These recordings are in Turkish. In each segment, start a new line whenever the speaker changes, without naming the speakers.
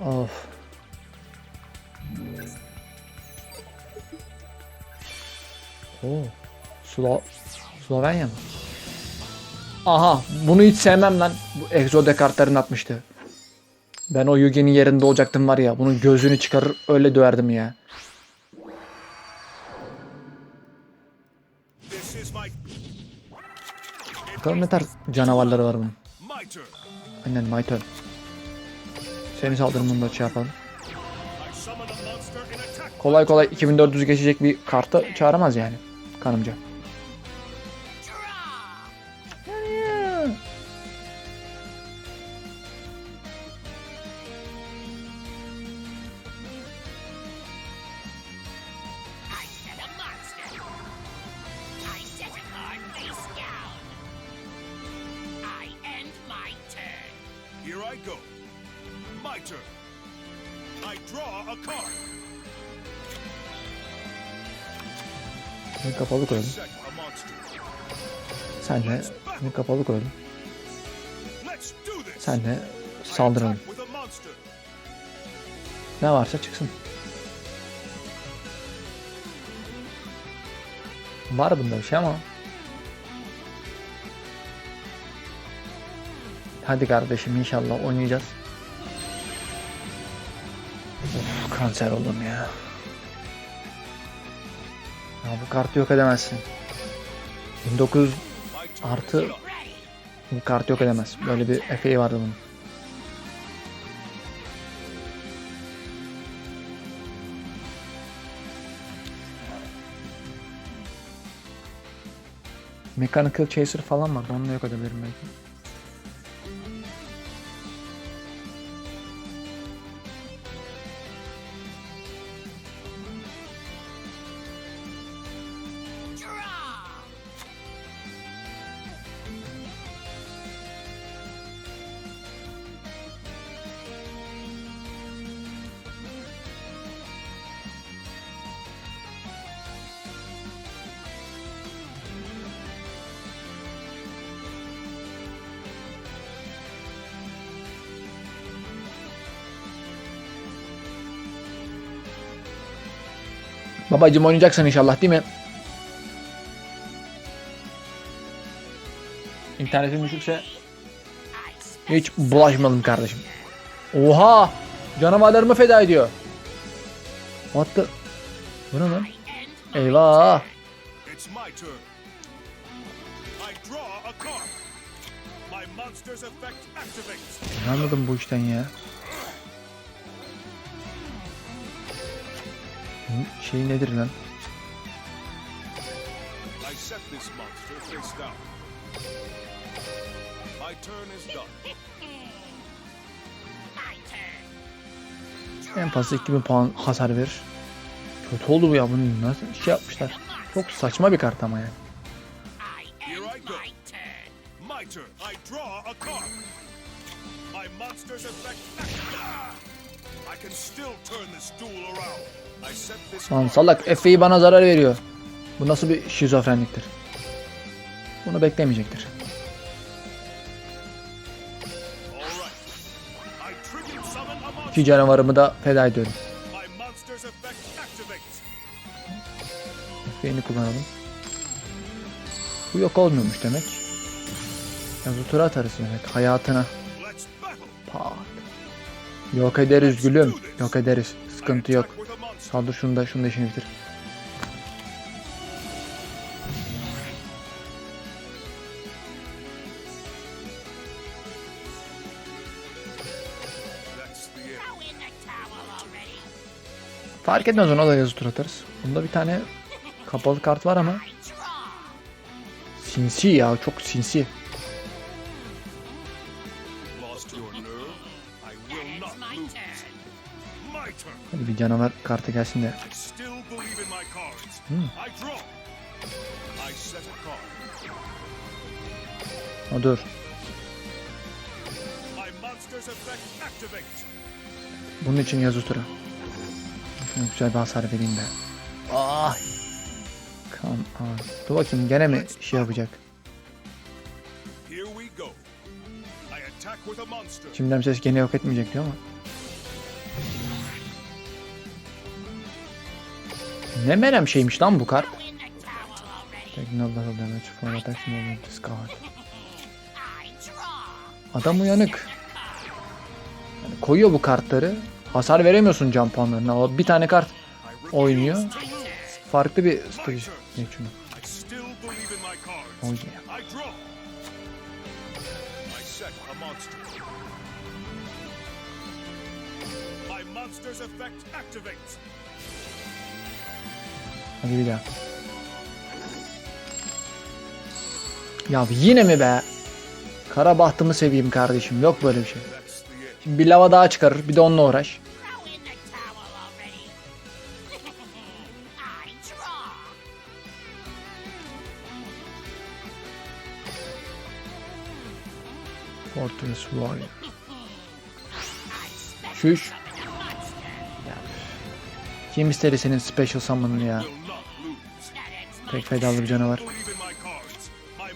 Of. Oo. Slo Slovenya mı? Aha bunu hiç sevmem lan. Bu Exode kartlarını atmıştı. Ben o Yugi'nin yerinde olacaktım var ya. Bunun gözünü çıkarır öyle döverdim ya. Bakalım ne tarz canavarları var bunun. Aynen my turn. Seni saldırımını da şey yapalım. Kolay kolay 2400 geçecek bir kartı çağıramaz yani. Kanımca. Kapalı koyalım. Sen de saldıralım. Ne varsa çıksın. Var bunda bir şey ama. Hadi kardeşim inşallah oynayacağız. Of, kanser oldum ya. Ya bu kartı yok edemezsin. 1900
My turn.
artı. Bu kartı yok edemez. Böyle bir efeği vardı bunun. Mechanical Chaser falan var. Onunla yok edebilirim belki. Babacım oynayacaksın inşallah değil mi? İnternetin düşükse hiç bulaşmayalım kardeşim. Oha! Canavarlarımı feda ediyor. What the? Bu ne lan? Eyvah! Anladım bu işten ya?
Done.
my turn.
En fazla 2000 puan hasar verir. Kötü oldu bu ya. Bunu nasıl şey yapmışlar? Çok saçma bir kart ama yani.
I
can still turn this duel around.
Lan salak Efe'yi bana zarar veriyor. Bu nasıl bir şizofrenliktir? Bunu beklemeyecektir. İki canavarımı da feda ediyorum. Efe'yi kullanalım. Bu yok olmuyormuş demek. Ya bu tura atarız demek hayatına. Pat. Yok ederiz gülüm. Yok ederiz. Sıkıntı yok.
Monster.
Saldır şunu da şunu da işini bitir. Fark etmez ona da yazı tur atarız. Bunda bir tane kapalı kart var ama sinsi ya çok sinsi. Canavar kartı gelsin de. Hmm. O dur. Bunun için yazı tura. Şuna güzel bir hasar vereyim de. Ah. Come on. Dur bakayım gene mi şey yapacak? Şimdiden ses gene yok etmeyecek diyor ama. Ne merem şeymiş lan bu kart. Adam uyanık. Yani koyuyor bu kartları. Hasar veremiyorsun can puanlarına. O bir tane kart oynuyor. Farklı bir strateji. Ne şunu? Oh yeah. Hadi bir daha. Ya yine mi be? Kara bahtımı seveyim kardeşim. Yok böyle bir şey. Şimdi bir lava daha çıkarır. Bir de onunla uğraş. Fortress Warrior. Şuş. Kim istedi senin special summon'ını ya? Tek faydalı bir canavar.
Believe in my cards. My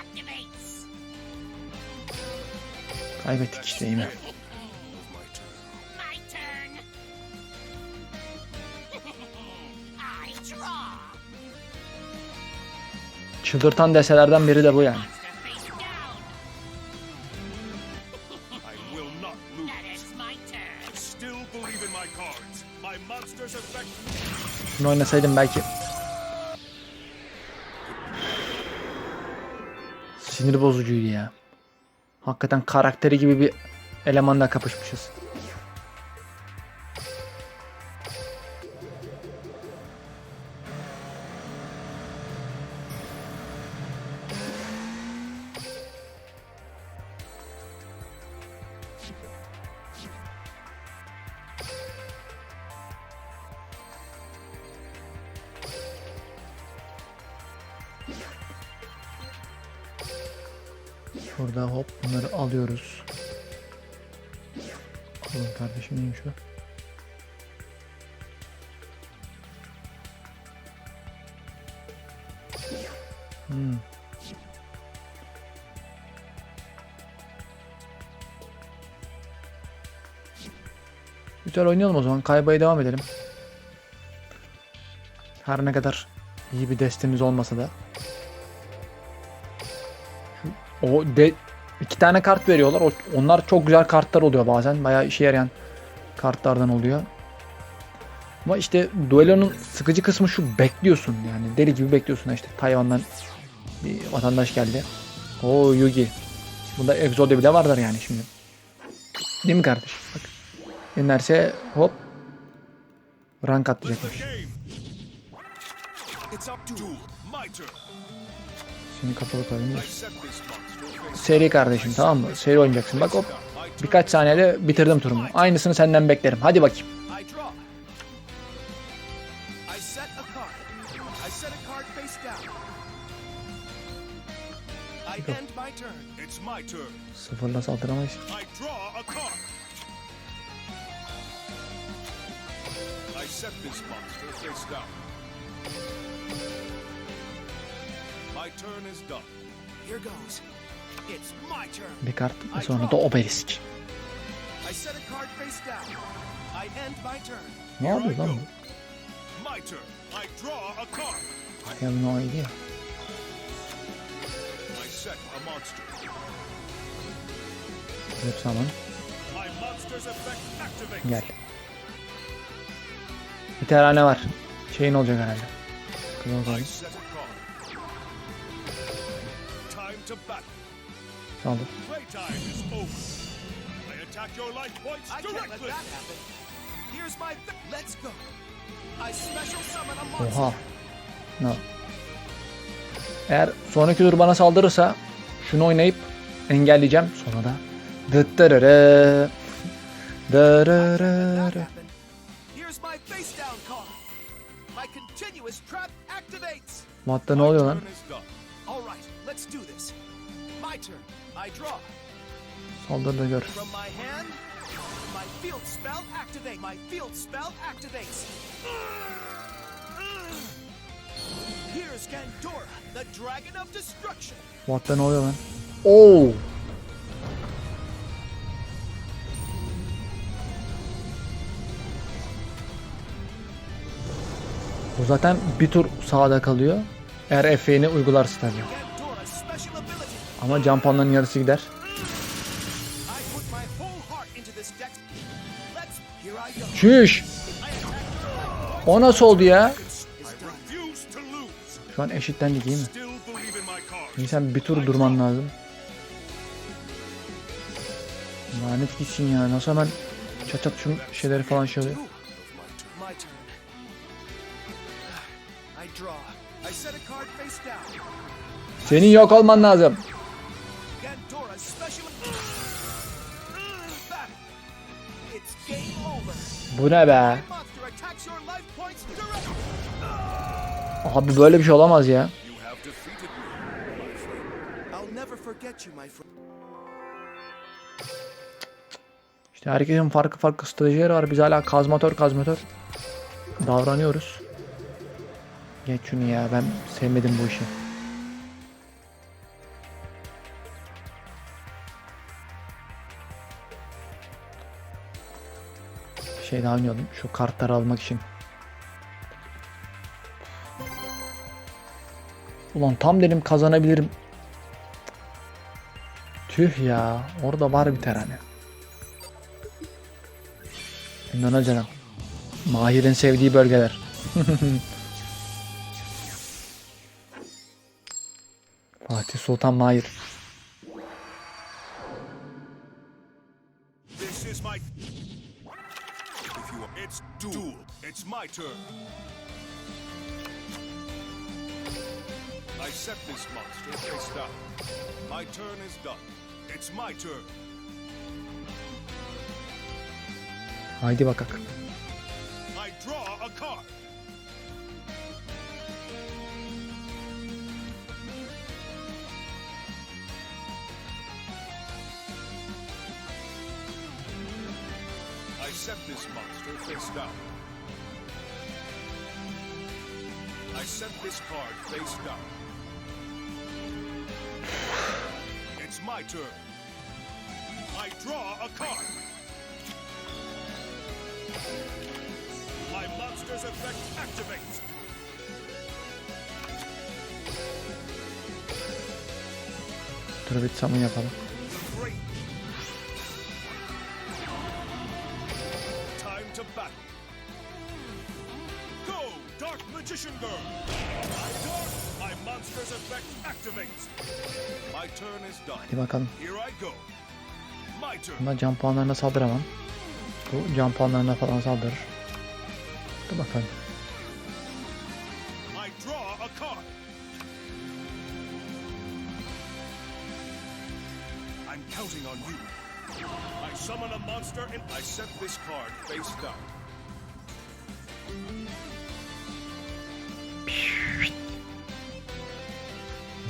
activates.
Kaybettik işte yine. Çıldırtan deselerden biri de bu yani.
Monster face down.
Sinir bozucuydu ya. Hakikaten karakteri gibi bir elemanla kapışmışız. Şurada hop bunları alıyoruz. Alın kardeşim neymiş o? Hmm. Güzel oynayalım o zaman. Kaybaya devam edelim. Her ne kadar iyi bir destemiz olmasa da. O de iki tane kart veriyorlar. O, onlar çok güzel kartlar oluyor bazen. Bayağı işe yarayan kartlardan oluyor. Ama işte duelonun sıkıcı kısmı şu bekliyorsun yani deli gibi bekliyorsun işte Tayvan'dan bir vatandaş geldi. O Yugi. Bunda Exo'da bile vardır yani şimdi. Değil mi kardeş? Bak. İnerse hop rank atlayacakmış. Şimdi kapalı koyayım. Seri kardeşim tamam mı? Seri oynayacaksın. Bak hop birkaç saniyede bitirdim turumu. Aynısını senden beklerim. Hadi bakayım. Sıfırla saldıramayız.
My turn is done.
Here goes.
Bir kart ve sonra da obelisk. Ne yapıyor lan bu?
I
have no idea.
I set a monster.
Evet zaman
My monster's effect activates.
gel. Bir tane var. Şeyin olacak herhalde. Kılavuz
I
abi.
set a card. Time to battle.
Saldır.
Playtime is over. I attack your life points
I can't let
directly.
that happen. Here's my. Th- Let's go. I special summon a monster.
Oha. No. Eğer sonraki tur bana saldırırsa şunu oynayıp engelleyeceğim. Sonra da dıttırırı. Dırırırı.
happen. Here's my face down card. My continuous trap activates.
Matta ne oluyor lan?
Turn is done.
All right, let's do this.
Saldır da gör.
From my hand, my field spell activate. My field spell activates. Here's Gandora, the dragon of destruction.
What ne oluyor lan? Oo. Bu zaten bir tur sağda kalıyor. Eğer Efe'ni uygularsa tabii.
Let's. Here I go.
Çüş. O nasıl oldu ya? Şu an eşitlendik iyi mi?
Still believe in my cards.
İyi sen bir tur durman lazım. Lanet gitsin ya. Nasıl hemen çat çat şu şeyleri falan şey oluyor. Senin yok olman lazım.
Special. Battle. It's game over.
Bu ne be? Abi böyle bir şey olamaz ya. İşte herkesin farklı farklı stratejileri var. Biz hala kazmatör kazmatör davranıyoruz. Geç şunu ya ben sevmedim bu işi. Şey daha oynuyordum şu kartları almak için. Ulan tam dedim kazanabilirim. Tüh ya orada var bir terane. Ünlü canım. Mahir'in sevdiği bölgeler. Fatih Sultan Mahir.
I set this monster face down. My turn is done. It's my turn.
Haydi bakak.
I draw a card. I set this monster face down. Set this card face down. It's my turn. I draw a card. My monster's effect activates.
Dur bir summon yapalım.
Magician Girl. My dark, my monster's effect activates. My turn is done.
Hadi bakalım.
Here I go. My turn.
Buna can puanlarına saldıramam. Bu can puanlarına falan saldırır. Dur bakalım.
I draw a card. I'm counting on you. I summon a monster and I set this card face down.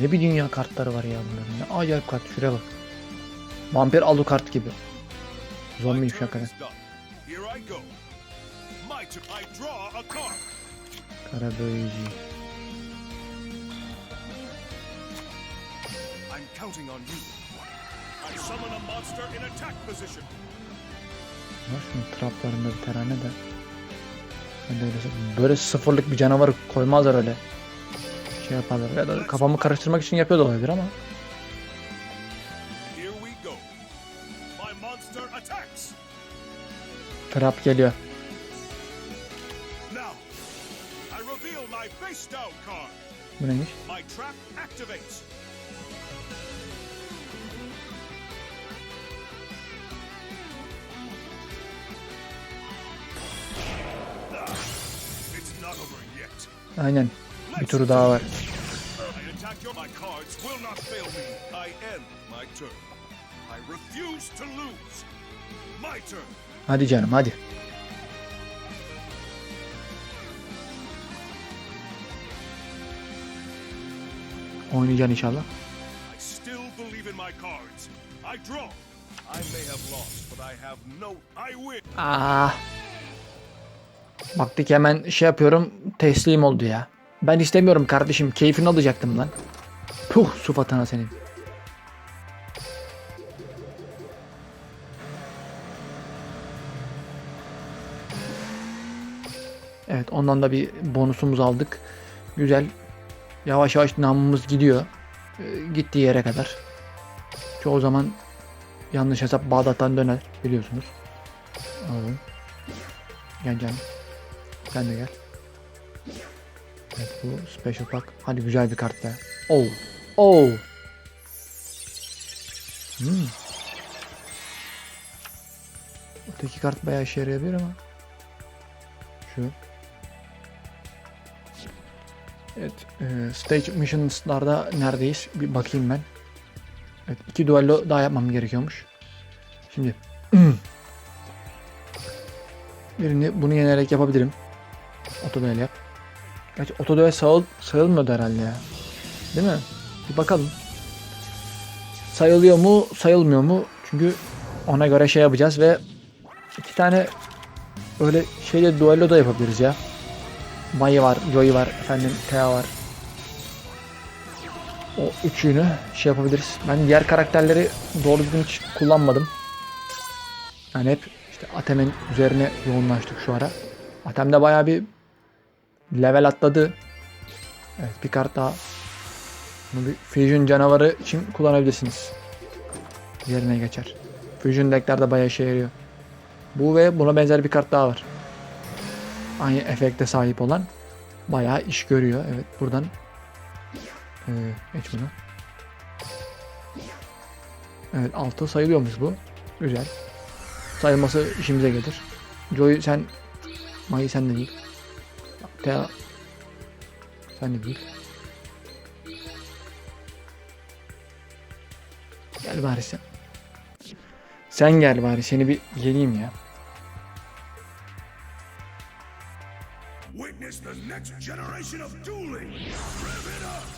Ne bir dünya kartları var ya bunların. Ne acayip kart. Şuraya bak. Vampir Alucard gibi.
My
Zombiymiş
turn
hakikaten.
is done. Here I go. My turn. I draw a card.
Kara büyücü.
I'm counting on you. I summon a monster in attack position.
Var şunun traplarında bir tane de. Ben de öyle, böyle sıfırlık bir canavar koymazlar öyle. Şey yaparlar. Ya da kafamı karıştırmak için yapıyor da olabilir ama. Trap geliyor. Bu neymiş? Aynen. Bir turu daha var. Hadi canım hadi. Oynayacaksın inşallah. Ah. Baktık hemen şey yapıyorum teslim oldu ya. Ben istemiyorum kardeşim keyfini alacaktım lan. Puh sufatına senin. Evet ondan da bir bonusumuz aldık. Güzel. Yavaş yavaş namımız gidiyor. Ee, gittiği yere kadar. Çoğu zaman yanlış hesap Bağdat'tan döner biliyorsunuz. Alalım. Gel canım. Sen de gel. Evet bu special pack. Hadi güzel bir kart be. Oh. Oh. Hmm. Öteki kart bayağı işe yarayabilir ama. Şu. Evet. E, stage missions'larda neredeyiz? Bir bakayım ben. Evet. iki duello daha yapmam gerekiyormuş. Şimdi. Birini bunu yenerek yapabilirim. Otodöl yap. Gerçi otodöl sayıl, sayılmıyordu herhalde ya. Değil mi? Bir bakalım. Sayılıyor mu, sayılmıyor mu? Çünkü ona göre şey yapacağız ve iki tane öyle şeyle duello da yapabiliriz ya. Mai var, Joey var, efendim Thea var. O üçünü şey yapabiliriz. Ben diğer karakterleri doğru düzgün hiç kullanmadım. Yani hep işte Atem'in üzerine yoğunlaştık şu ara. Atem de bayağı bir level atladı. Evet bir kart daha. Bunu bir Fusion canavarı için kullanabilirsiniz. Yerine geçer. Fusion decklerde bayağı işe yarıyor. Bu ve buna benzer bir kart daha var. Aynı efekte sahip olan bayağı iş görüyor. Evet buradan ee, geç bunu. Evet 6 sayılıyormuş bu. Güzel. Sayılması işimize gelir. Joy sen Mai sen de değil. Thea sen de değil. Gel bari sen. Sen gel bari seni bir yeneyim ya.
Witness the next generation of dueling. Rev it up.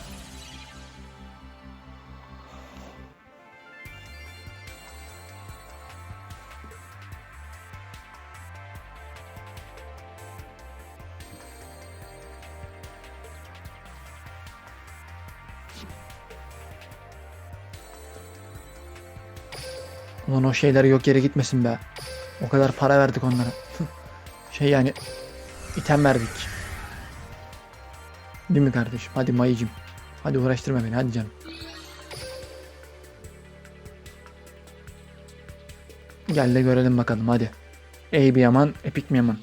Ulan o şeyler yok yere gitmesin be. O kadar para verdik onlara. şey yani item verdik. Değil mi kardeşim? Hadi Mayıcım. Hadi uğraştırma beni hadi canım. Gel de görelim bakalım hadi. Ey bir yaman, epik mi yaman?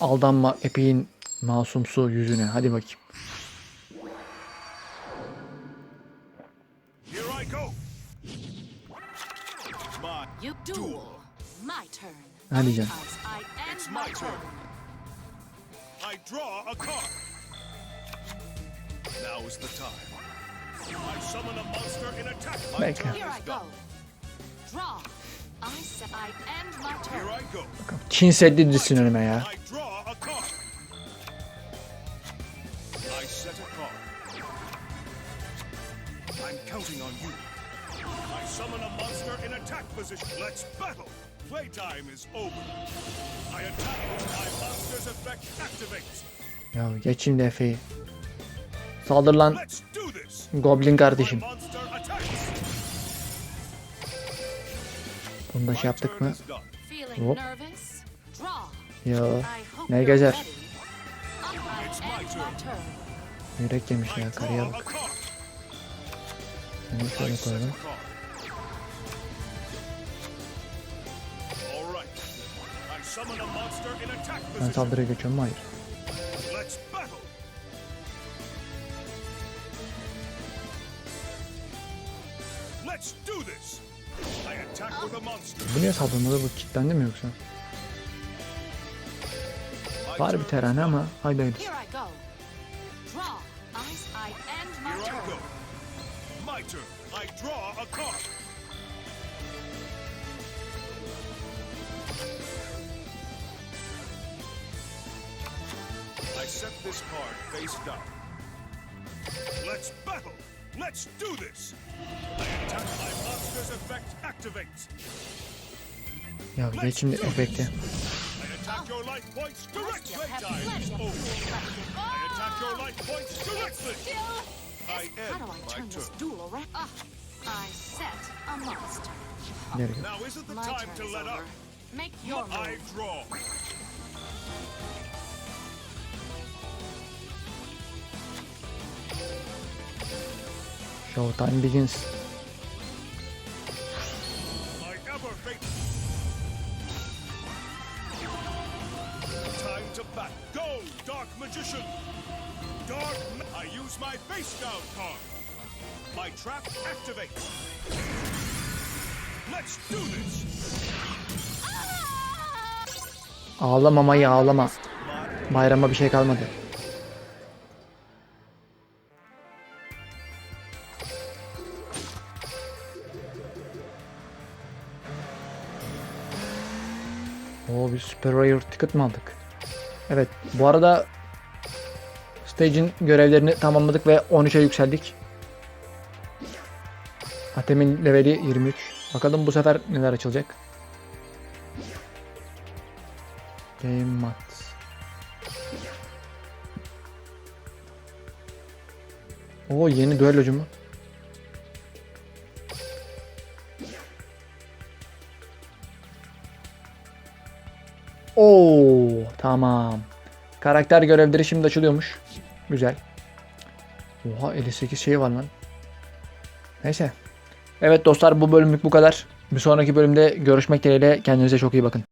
Aldanma epiğin masumsu yüzüne. Hadi bakayım.
Turn.
Hadi canım.
As I end
It's
my
my turn.
turn.
I draw a card. Now is the time. I summon a monster in attack. My
Bekle.
turn
Here I
is
go.
done.
Draw. I say I end my
Here. I go.
Çin Seddi dizsin önüme ya.
I draw a card. I set a card. I'm counting on you. I summon a monster in attack position. Let's battle. Playtime is over. I attack. My monster's effect activates.
Ya geç şimdi Efe'yi. Saldır lan
Let's do this.
Goblin
My
kardeşim.
monster attacks.
Bunu da
My
şey yaptık
turn
mı?
is done.
Feeling
Hop.
nervous? Draw.
Ya
I hope
ne
you're
gezer.
ready. I
It's my
end my
turn.
turn.
Yürek yemiş
I
ya
draw
karıya
a
bak.
card.
Seni
I
şöyle
a
koyalım.
card.
Ben saldırıya geçiyorum mu? Hayır.
Let's battle. Let's do this. I attack with a monster.
Bu niye saldırmadı? Bu kilitlendi mi yoksa? Var bir terane ama haydi haydi.
My turn.
I draw a card. This card face down. Let's battle. Let's do this. I attack my monster's effect activates.
Ya geç şimdi efekti.
I attack your life points directly.
Still have
Playtime
plenty
is
of
over.
fuel left.
I attack your life points directly.
Still,
I
How do
end
I turn this
turn.
duel around?
Ah, I set a monster.
There.
Now isn't the time to let up.
Make your
I
move.
draw. Let's do this.
Ağlama Maya ağlama. Bayrama bir şey kalmadı. Bir Super Rare ticket mi aldık? Evet bu arada Stage'in görevlerini tamamladık ve 13'e yükseldik. Atem'in leveli 23. Bakalım bu sefer neler açılacak. Game mat. Oo yeni düellocu mu? Oo tamam. Karakter görevleri şimdi açılıyormuş. Güzel. Oha 58 şey var lan. Neyse. Evet dostlar bu bölümlük bu kadar. Bir sonraki bölümde görüşmek dileğiyle kendinize çok iyi bakın.